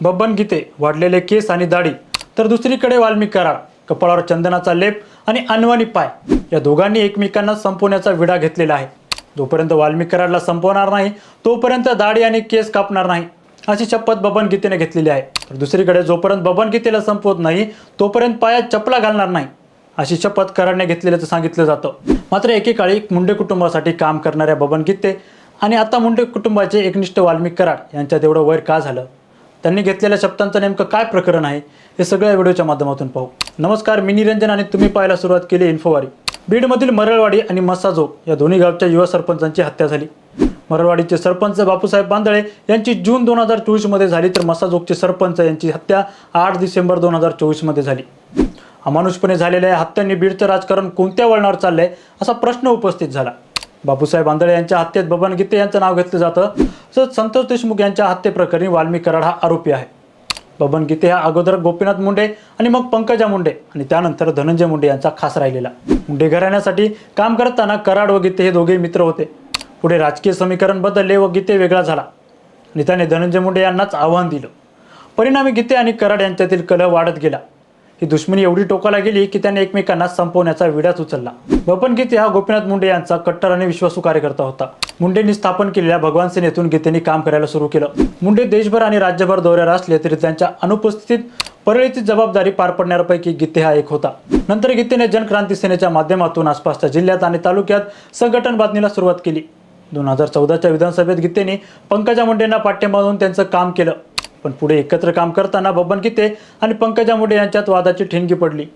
बब्बन गीते वाढलेले केस आणि दाढी. तर दुसरीकडे वाल्मिक कराड कपाळावर चंदनाचा लेप आणि अनवाणी पाय. या दोघांनी एकमेकांना संपवण्याचा विडा घेतलेला आहे. जोपर्यंत वाल्मिक कराडला संपवणार नाही तोपर्यंत दाढी आणि केस कापणार नाही अशी शपथ बबन गीतेने घेतलेली आहे. तर दुसरीकडे जोपर्यंत बबन गीतेला संपवत नाही तोपर्यंत पायात चपला घालणार नाही अशी शपथ कराडने घेतलेल्याचं सांगितलं जातं. मात्र एकेकाळी मुंडे कुटुंबासाठी काम करणाऱ्या बबन गीते आणि आता मुंडे कुटुंबाचे एकनिष्ठ वाल्मिक कराड यांच्यात एवढं वैर का झालं? त्यांनी घेतलेल्या शब्दांचं नेमकं काय प्रकरण आहे हे सगळ्या व्हिडिओच्या माध्यमातून पाहू. नमस्कार मी निरंजन आणि तुम्ही पाहायला सुरुवात केली इन्फोवारी. बीडमधील मरळवाडी आणि मसाजो या दोन्ही गावच्या युवा सरपंचांची हत्या झाली. मरळवाडीचे सरपंच बापूसाहेब बांदळे यांची जून दोन हजार चोवीसमध्ये झाली तर मसाजोगचे सरपंच यांची हत्या आठ डिसेंबर दोन हजार चोवीसमध्ये झाली. अमानुषपणे झालेल्या या हत्यांनी बीडचं राजकारण कोणत्या वळणावर चाललंय असा प्रश्न उपस्थित झाला. बापूसाहेब आंधळे यांच्या हत्येत बबन गीते यांचं नाव घेतलं जातं. तसंच संतोष देशमुख यांच्या हत्येप्रकरणी वाल्मी कराड हा आरोपी आहे. बबन गीते हा अगोदर गोपीनाथ मुंडे आणि मग पंकजा मुंडे आणि त्यानंतर धनंजय मुंडे यांचा खास राहिलेला. मुंडे घराण्यासाठी काम करताना कराड व गीते हे दोघे मित्र होते. पुढे राजकीय समीकरण बदलले व गीते वेगळा झाला. आणि त्याने धनंजय मुंडे यांनाच आव्हान दिलं. परिणामी गीते आणि कराड यांच्यातील कलह वाढत गेला. ही दुश्मनी एवढी टोकाला गेली की त्याने एकमेकांना संपवण्याचा विडाच उचलला बपन गीते हा गोपीनाथ मुंडे यांचा कट्टर आणि विश्वासू कार्यकर्ता होता. मुंडेंनी स्थापन केलेल्या भगवान सेनेतून गीतेने काम करायला सुरू केलं. मुंडे देशभर आणि राज्यभर दौऱ्यावर असले तरी त्यांच्या अनुपस्थितीत परळीची जबाबदारी पार पडणाऱ्यापैकी गीते हा एक होता. नंतर गीतेने जनक्रांती सेनेच्या माध्यमातून आसपासच्या जिल्ह्यात आणि तालुक्यात संघटन बांधणीला सुरुवात केली. दोन हजार चौदाच्या विधानसभेत गीतेने पंकजा मुंडेंना पाठिंबा देऊन त्यांचं काम केलं. पण पुढे एकत्र काम करताना बबन गीते आणि पंकजा मुंडे यांच्यात वादाची ठिणगी पडली.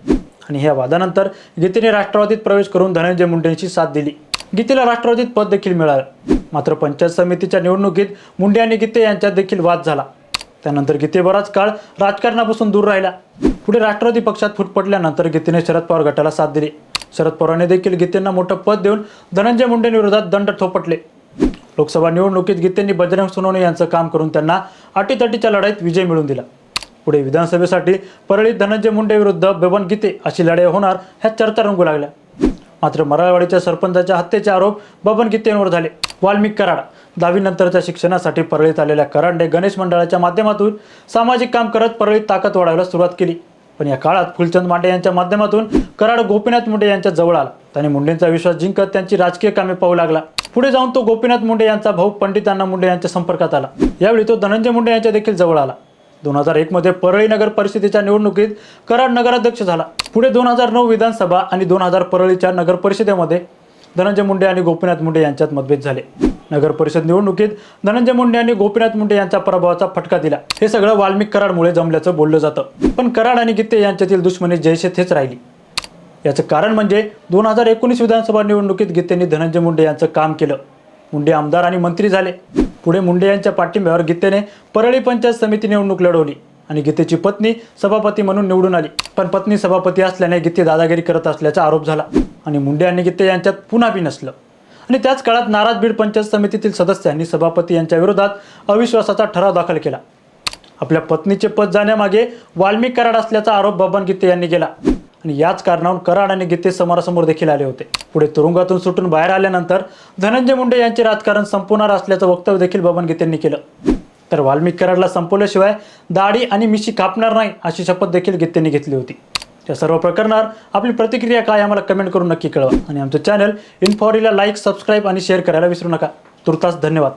आणि ह्या वादानंतर गीतेने राष्ट्रवादीत प्रवेश करून धनंजय मुंडेंची साथ दिली. गीतेला राष्ट्रवादीत पद देखील मिळालं. मात्र पंचायत समितीच्या निवडणुकीत मुंडे आणि गीते यांच्यात देखील वाद झाला. त्यानंतर गीते बराच काळ राजकारणापासून दूर राहिला. पुढे राष्ट्रवादी पक्षात फूट पडल्यानंतर गीतेने शरद पवार गटाला साथ दिली. शरद पवारांनी देखील गीतेंना मोठं पद देऊन धनंजय मुंडेंविरोधात दंड थोपटले लोकसभा निवडणुकीत गीतेंनी बजरंग सोनवणे यांचं काम करून त्यांना अटीतटीच्या लढाईत विजय मिळवून दिला. पुढे विधानसभेसाठी परळीत धनंजय मुंडे विरुद्ध बबन गीते अशी लढाई होणार ह्या चर्चा रंगू लागल्या. मात्र मराठवाडीच्या सरपंचाच्या हत्येचे आरोप बबन गीतेंवर झाले. वाल्मिक कराड दहावीनंतरच्या शिक्षणासाठी परळीत आलेल्या कराडने गणेश मंडळाच्या माध्यमातून सामाजिक काम करत परळीत ताकद वाढवायला सुरुवात केली. पण या काळात फुलचंद मांडे यांच्या माध्यमातून कराड गोपीनाथ मुंडे यांच्या जवळ आला. त्याने मुंडेंचा विश्वास जिंकत त्यांची राजकीय कामे पाहू लागला. पुढे जाऊन तो गोपीनाथ मुंडे यांचा भाऊ पंडितांना मुंडे यांच्या संपर्कात आला. यावेळी तो धनंजय मुंडे यांच्या देखील जवळ आला. दोन हजार एकमध्ये परळी नगर परिषदेच्या निवडणुकीत कराड नगराध्यक्ष झाला. पुढे दोन हजार नऊ विधानसभा आणि दोन हजार परळीच्या नगर परिषदेमध्ये धनंजय मुंडे आणि गोपीनाथ मुंडे यांच्यात मतभेद झाले. नगर परिषद निवडणुकीत धनंजय मुंडे आणि गोपीनाथ मुंडे यांच्या पराभवाचा फटका दिला. हे सगळं वाल्मिक कराडमुळे जमल्याचं बोललं जातं. पण कराड आणि गित्ते यांच्यातील दुश्मनी जैसे थेच राहिली. याचं कारण म्हणजे दोन हजार एकोणीस विधानसभा निवडणुकीत गीतेंनी धनंजय मुंडे यांचं काम केलं. मुंडे आमदार आणि मंत्री झाले. पुढे मुंडे यांच्या पाठिंब्यावर गीतेने परळी पंचायत समिती निवडणूक लढवली आणि गीतेची पत्नी सभापती म्हणून निवडून आली. पण पत्नी सभापती असल्याने गीते दादागिरी करत असल्याचा आरोप झाला आणि मुंडे आणि गीते यांच्यात पुन्हा बी नसलं. आणि त्याच काळात नाराज बीड पंचायत समितीतील सदस्यांनी सभापती यांच्या विरोधात अविश्वासाचा ठराव दाखल केला. आपल्या पत्नीचे पद जाण्यामागे वाल्मिक कराड असल्याचा आरोप बबन गीते यांनी केला. आणि याच कारणावरून कराड आणि गीते समोरासमोर देखील आले होते. पुढे तुरुंगातून सुटून बाहेर आल्यानंतर धनंजय मुंडे यांचे राजकारण संपवणार असल्याचं वक्तव्य देखील बबन गीतेंनी केलं. तर वाल्मिक कराडला संपवल्याशिवाय दाढी आणि मिशी कापणार नाही अशी शपथ देखील गीतेंनी घेतली होती. या सर्व प्रकरणावर आपली प्रतिक्रिया काय आम्हाला कमेंट करून नक्की कळवा. आणि आमचं चॅनल इन्फॉरीला लाईक सबस्क्राईब आणि शेअर करायला विसरू नका. तुर्तास धन्यवाद.